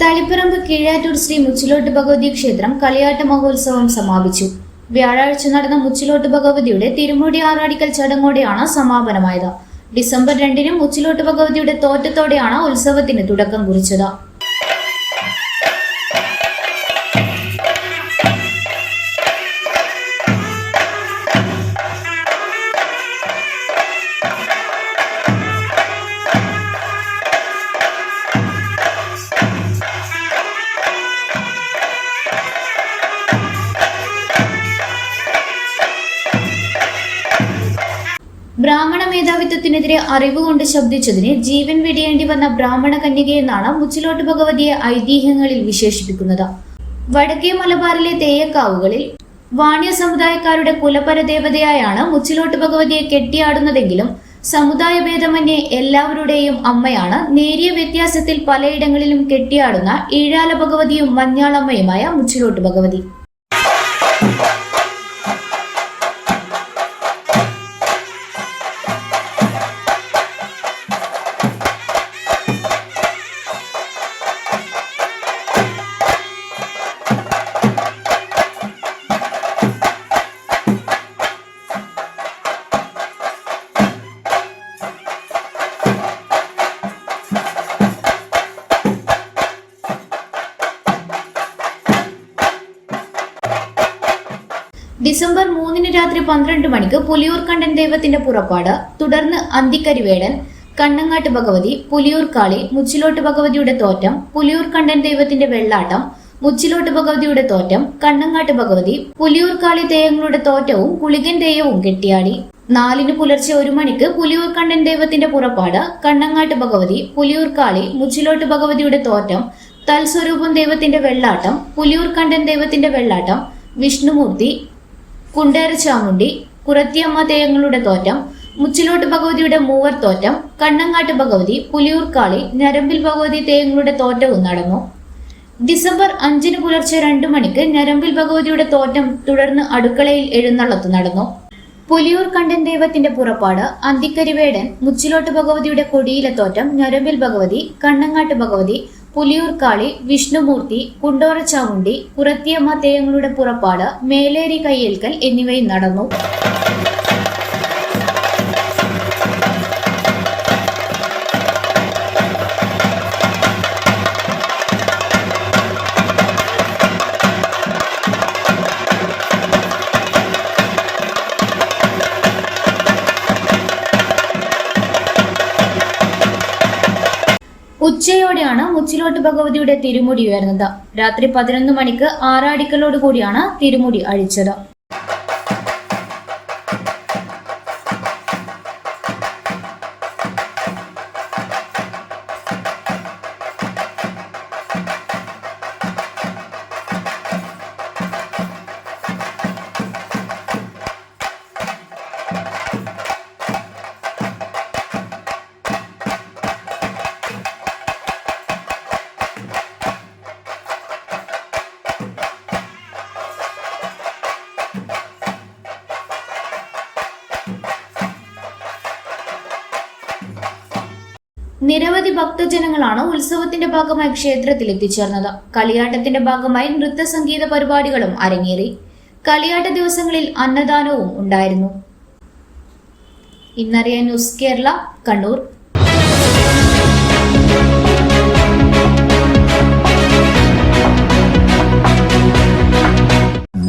തളിപ്പറമ്പ് കീഴാറ്റൂർ ശ്രീ മുച്ചിലോട്ട് ഭഗവതി ക്ഷേത്രം കളിയാട്ട മഹോത്സവം സമാപിച്ചു. വ്യാഴാഴ്ച നടന്ന മുച്ചിലോട്ട് ഭഗവതിയുടെ തിരുമുടി ആറാടിക്കൽ ചടങ്ങോടെയാണ് സമാപനമായത്. ഡിസംബർ രണ്ടിന് മുച്ചിലോട്ട് ഭഗവതിയുടെ തോറ്റത്തോടെയാണ് ഉത്സവത്തിന് തുടക്കം കുറിച്ചത്. മേധാവിത്വത്തിനെതിരെ അറിവുകൊണ്ട് ശബ്ദിച്ചതിന് ജീവൻ വെടിയേണ്ടി വന്ന ബ്രാഹ്മണ കന്യകയെന്നാണ് മുച്ചിലോട്ട് ഭഗവതിയെ ഐതിഹ്യങ്ങളിൽ വിശേഷിപ്പിക്കുന്നത്. വടക്കേ മലബാറിലെ തേയക്കാവുകളിൽ വാണിയ സമുദായക്കാരുടെ കുലപരദേവതയായാണ് മുച്ചിലോട്ട് ഭഗവതിയെ കെട്ടിയാടുന്നതെങ്കിലും സമുദായ ഭേദമന്യേ എല്ലാവരുടെയും അമ്മയാണ്. നേരിയ വ്യത്യാസത്തിൽ പലയിടങ്ങളിലും കെട്ടിയാടുന്ന ഈഴാല ഭഗവതിയും മഞ്ഞാളമ്മയുമായ മുച്ചിലോട്ട് ഭഗവതി. ഡിസംബർ മൂന്നിന് രാത്രി പന്ത്രണ്ട് മണിക്ക് പുലിയൂർക്കണ്ടൻ ദൈവത്തിന്റെ പുറപ്പാട് തുടർന്ന് അന്തിക്കരിവേടൻ കണ്ണങ്ങാട്ട് ഭഗവതി പുലിയൂർ കാളി മുച്ചിലോട്ട് ഭഗവതിയുടെ തോറ്റം പുലിയൂർ കണ്ടൻ ദൈവത്തിന്റെ വെള്ളാട്ടം മുച്ചിലോട്ട് ഭഗവതിയുടെ തോറ്റം കണ്ണങ്ങാട്ട് ഭഗവതി പുലിയൂർ കാളി തെയ്യങ്ങളുടെ തോറ്റവും കുളികൻ തെയ്യവും കെട്ടിയാടി. നാലിന് പുലർച്ചെ ഒരു മണിക്ക് പുലിയൂർ കണ്ടൻ ദൈവത്തിന്റെ പുറപ്പാട് കണ്ണങ്ങാട്ട് ഭഗവതി പുലിയൂർ കാളി മുച്ചിലോട്ട് ഭഗവതിയുടെ തോറ്റം തൽസ്വരൂപം ദൈവത്തിന്റെ വെള്ളാട്ടം പുലിയൂർ കണ്ടൻ ദൈവത്തിന്റെ വെള്ളാട്ടം വിഷ്ണുമൂർത്തി കുണ്ടേര ചാമുണ്ടി കുറത്തിയമ്മ തേയങ്ങളുടെ തോറ്റം മുച്ചിലോട്ട് ഭഗവതിയുടെ മൂവർ തോറ്റം കണ്ണങ്ങാട്ട് ഭഗവതി പുലിയൂർക്കാളി ഞരമ്പിൽ ഭഗവതി തേയങ്ങളുടെ തോറ്റവും നടന്നു. ഡിസംബർ അഞ്ചിന് പുലർച്ചെ രണ്ടു മണിക്ക് ഞരമ്പിൽ ഭഗവതിയുടെ തോറ്റം തുടർന്ന് അടുക്കളയിൽ എഴുന്നള്ളത്ത് നടന്നു. പുലിയൂർ കണ്ടൻ ദൈവത്തിന്റെ പുറപ്പാട് അന്തിക്കരിവേടൻ മുച്ചിലോട്ട് ഭഗവതിയുടെ കൊടിയിലെ തോറ്റം ഞരമ്പിൽ ഭഗവതി കണ്ണങ്ങാട്ട് ഭഗവതി പുലിയൂർ കാളി വിഷ്ണുമൂർത്തി കുണ്ടോറ ചാമുണ്ടി കുറത്തിയമ്മ തെയ്യങ്ങളുടെ പുറപ്പാട് മേലേരി കയ്യേൽക്കൽ എന്നിവയും നടന്നു. ഉച്ചയോടെയാണ് മുച്ചിലോട്ട് ഭഗവതിയുടെ തിരുമുടി ഉയർന്നത്. രാത്രി പതിനൊന്ന് മണിക്ക് ആറാടിക്കലോട് കൂടിയാണ് തിരുമുടി അഴിച്ചത്. നിരവധി ഭക്തജനങ്ങളാണ് ഉത്സവത്തിന്റെ ഭാഗമായി ക്ഷേത്രത്തിൽ എത്തിച്ചേർന്നത്. കളിയാട്ടത്തിന്റെ ഭാഗമായി നൃത്ത സംഗീത പരിപാടികളും അരങ്ങേറി. കളിയാട്ട ദിവസങ്ങളിൽ അന്നദാനവും ഉണ്ടായിരുന്നു. ഇന്നറിയാൻ ന്യൂസ് കേരള കണ്ണൂർ.